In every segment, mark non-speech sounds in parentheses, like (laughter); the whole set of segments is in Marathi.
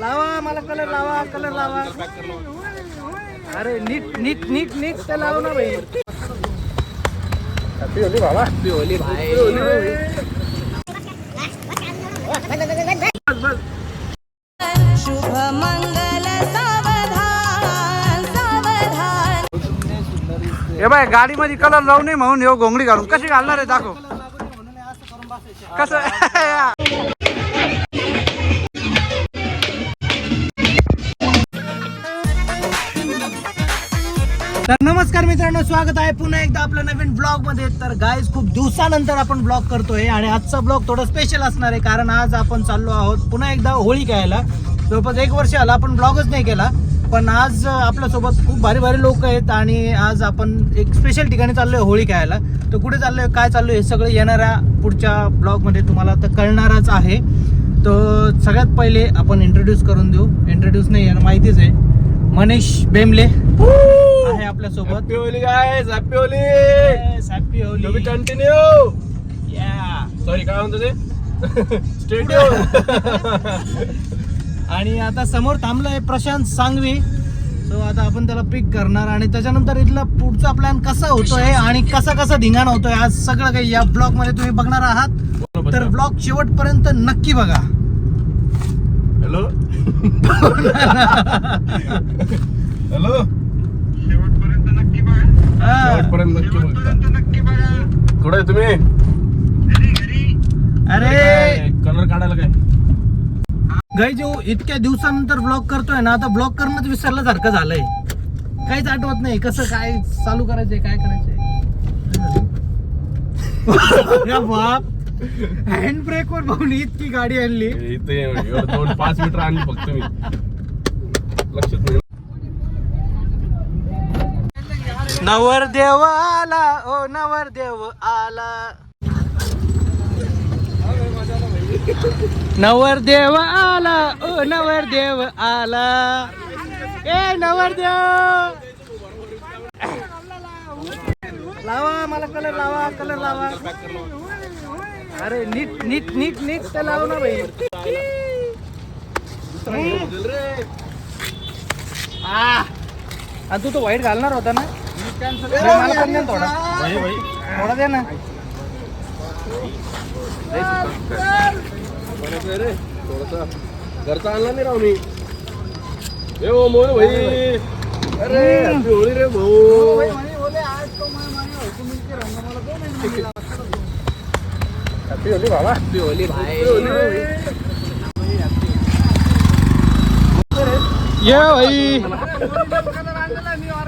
लावा मला कलर लावा कलर लावा. अरे नीट नीट नीट नीट ते लाव ना भाई. शुभ मंगल सावधान सावधान. हे बाय गाडी मध्ये कलर लावू नये म्हणून हे घोंगडी घालून. कशी घालणार आहे दाखव. कसं? तर नमस्कार मित्रांनो स्वागत आहे पुन्हा एकदा आपल्या नवीन ब्लॉगमध्ये तर गाईज खूप दिवसानंतर आपण ब्लॉग करतोय आणि आजचा ब्लॉग थोडा स्पेशल असणार आहे कारण आज आपण चाललो आहोत पुन्हा एकदा होळी खेळायला. जवळपास एक वर्ष आला आपण ब्लॉगच नाही केला पण आज आपल्यासोबत खूप भारी भारी लोक आहेत आणि आज आपण एक स्पेशल ठिकाणी चाललोय होळी खेळायला. तर कुठे चाललोय काय चाललोय हे सगळं येणाऱ्या पुढच्या ब्लॉगमध्ये तुम्हाला तर कळणारच आहे. तर सगळ्यात पहिले आपण इंट्रोड्यूस करून देऊ. इंट्रोड्यूस नाही माहितीच आहे. मनीष बेमले आहे आपल्यासोबत Holi guys happy Holi Holi continue या सॉरी काय म्हणतो ते? (laughs) स्टेट (laughs) आणि आता समोर थांबलाय प्रशांत सांगवी. सो आता आपण त्याला पिक करणार आणि त्याच्यानंतर इथला पुढचा प्लॅन कसा होतोय आणि कसा कसा धिंगाणा होतोय आज सगळं काही या ब्लॉगमध्ये तुम्ही बघणार आहात. तर ब्लॉग शेवटपर्यंत नक्की बघा. हॅलो हॅलो (laughs) शेवटपर्यंत नक्की बघता कुठे आहे तुम्ही? अरे! कलर काढायला काय? गाई जो इतक्या दिवसानंतर ब्लॉग करतोय ना आता ब्लॉग करणंच विसरल्यासारखं झालंय. काहीच आठवत नाही कसं काय चालू करायचंय काय करायचंय. बाप! हँड ब्रेक वर भाऊन इतकी गाडी आणली. इथे दोन पाच मीटर आणली फक्त मी. लक्षात नाही. नवर देव आला ओ नवर देव आला. नवर देव आला ओ नवर देव आला. ए नवर देव! लावा मला कलर लावा कलर लावा. अरे नीट नीट नीट नीट तर लाव ना भाई तू तो व्हाईट घालणार होता ना? थोडा दे ना घरचा आणला नाही राव मी ए ओ मोर भाई अरे happy होळी रे भाऊ. हॅपी होली बाबा. हॅपी होली भाई. ये भाई.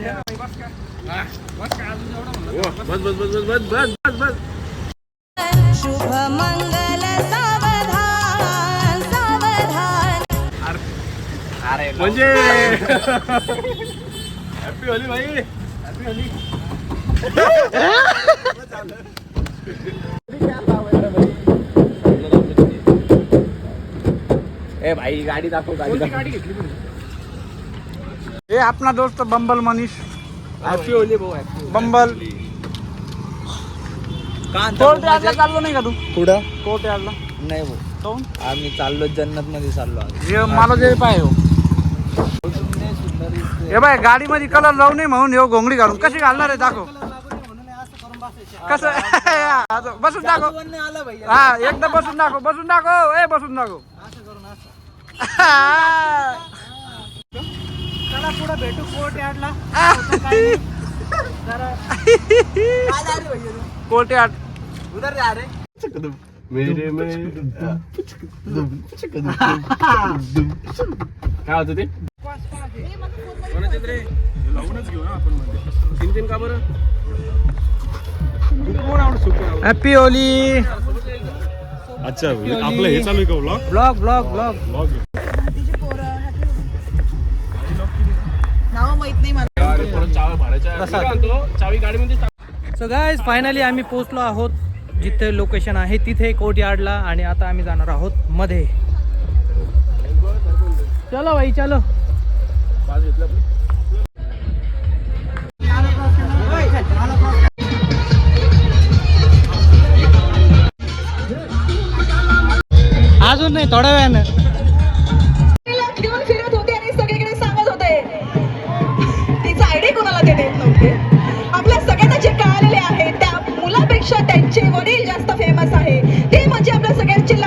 बस बस बस बस बस बस बस बस शुभ मंगल सावधान सावधान म्हणजे हॅपी होली भाई. हॅपी होली ए भाई गाडी दाखव गाडी हे आपला दोस्त बंबल मनीष। हॅपी होली भाऊ बंबल। कोर्ट यार्डला चाललो नाही का तू? पुढं कोर्ट यार्डला. नाही भाऊ काहून? आम्ही चाललो जन्नत मध्ये चाललो हे मला जे पाय हो. हे बाय गाडी मध्ये कलर लावू नये म्हणून हे घोंगडी घालून. कशी घालणार आहे दाखव. कसं? (laughs) बसून दाखव. हा एकदा बसून दाखव बसून दाखव. ए बसून दाखव. (laughs) पुढे भेटू कोर्ट यार्डला. Court yard. उधर जा रे. मेरे में काय ते? हॅपी ओली अच्छा आपलं हे चालू आहे का blog blog blog blog so guys finally आम्ही पोहोचलो आहोत जिथे लोकेशन आहे. तिथे कोर्ट यार्डला आणि आता आम्ही जाणार आहोत मध्ये. चलो भाई चलो. अजून नाही थोड्या वेळानं. जे आहे. त्या मुलापेक्षा त्यांचे वडील जास्त फेमस आहे. ते म्हणजे आपल्या सगळ्यांचे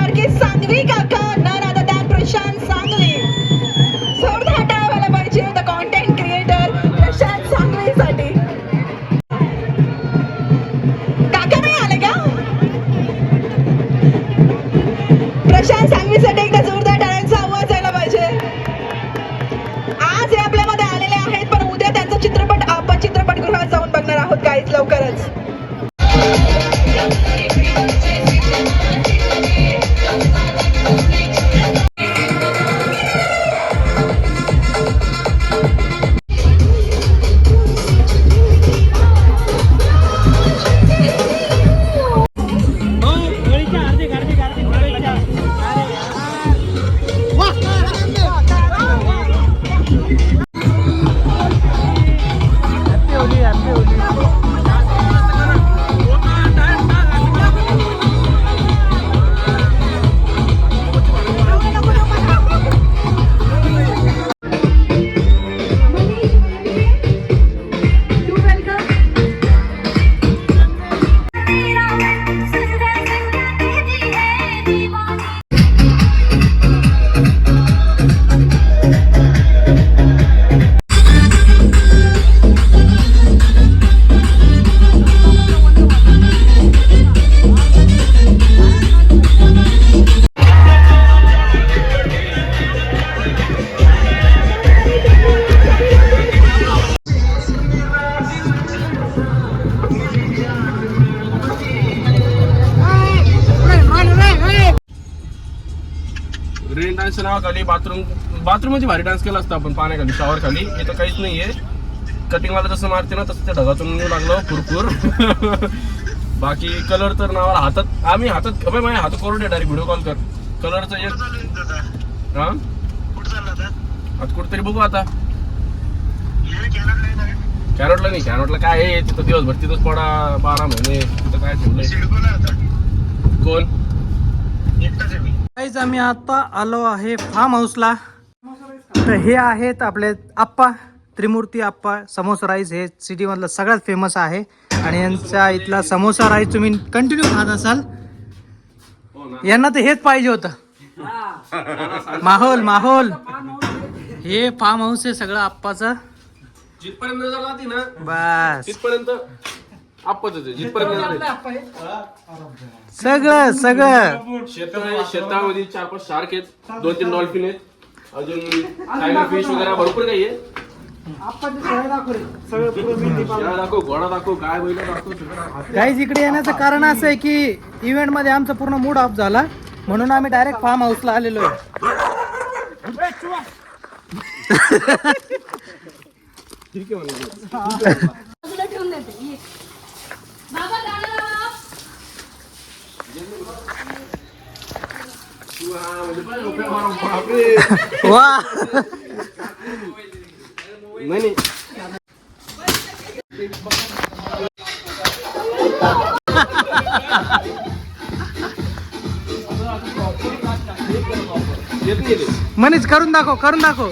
नावाखाली बाथरूम बाथरूममध्ये भारी डान्स केला असता आपण पाण्याखाली शॉवर खाली इथं काहीच नाहीये. कटिंगवाला जसं मारते ना तसं त्या ढगातून येऊ लागलो फुरफुर (laughs) बाकी कलर तर नावाला हातात आम्ही हातात अबे माझ्या हात करून डायरेक्ट व्हिडिओ कॉल कर. कलरचं एक हा? आता कुठेतरी बघू आता. कॅरोटला नाही कॅरोटला काय आहे? तिथं दिवसभर तिथंच पडा बारा महिने तिथं काय ठेवलंय? कोण? गाईज आम्ही आता आलो आहे फार्म हाऊसला तर हे आहेत आपले आप्पा त्रिमूर्ती आप्पा समोसा राईस हे सिटीमधलं सगळ्यात फेमस आहे. आणि यांच्या इथला समोसा राईस तुम्ही कंटिन्यू खात असाल. यांना तर हेच पाहिजे होतं. माहोल माहोल. हे फार्म हाऊस आहे सगळं आप्पाचं. जिथपर्यंत बस. तिथपर्यंत. आपच जिथपर्यंत. सगळं सगळं. शेतामध्ये चार पाच शार्क आहेत दोन तीन डॉल्फिन आहेत अजून टायगर फिश वगैरे भरपूर काही आहे शेळ्या दाखव घोडा दाखव गाय बैल दाखव सगळं दाखव. गाईज इकडे येण्याचं कारण असं आहे की इव्हेंटमध्ये आमचा पूर्ण मूड ऑफ झाला. म्हणून आम्ही डायरेक्ट फार्म हाऊसला आलेलो आहे. बापरे. (laughs) वा नाही नाही येत नाही ते. मनीष करून दाखव करून दाखव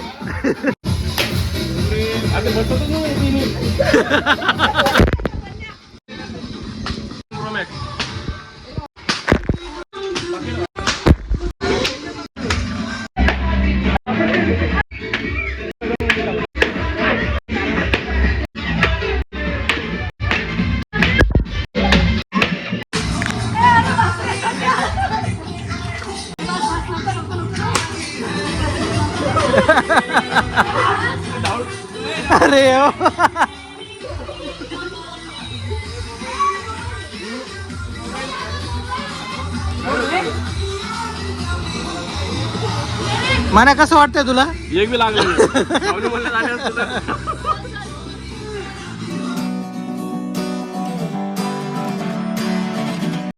मना कसं वाटतंय तुला? एक बी लागलं (laughs)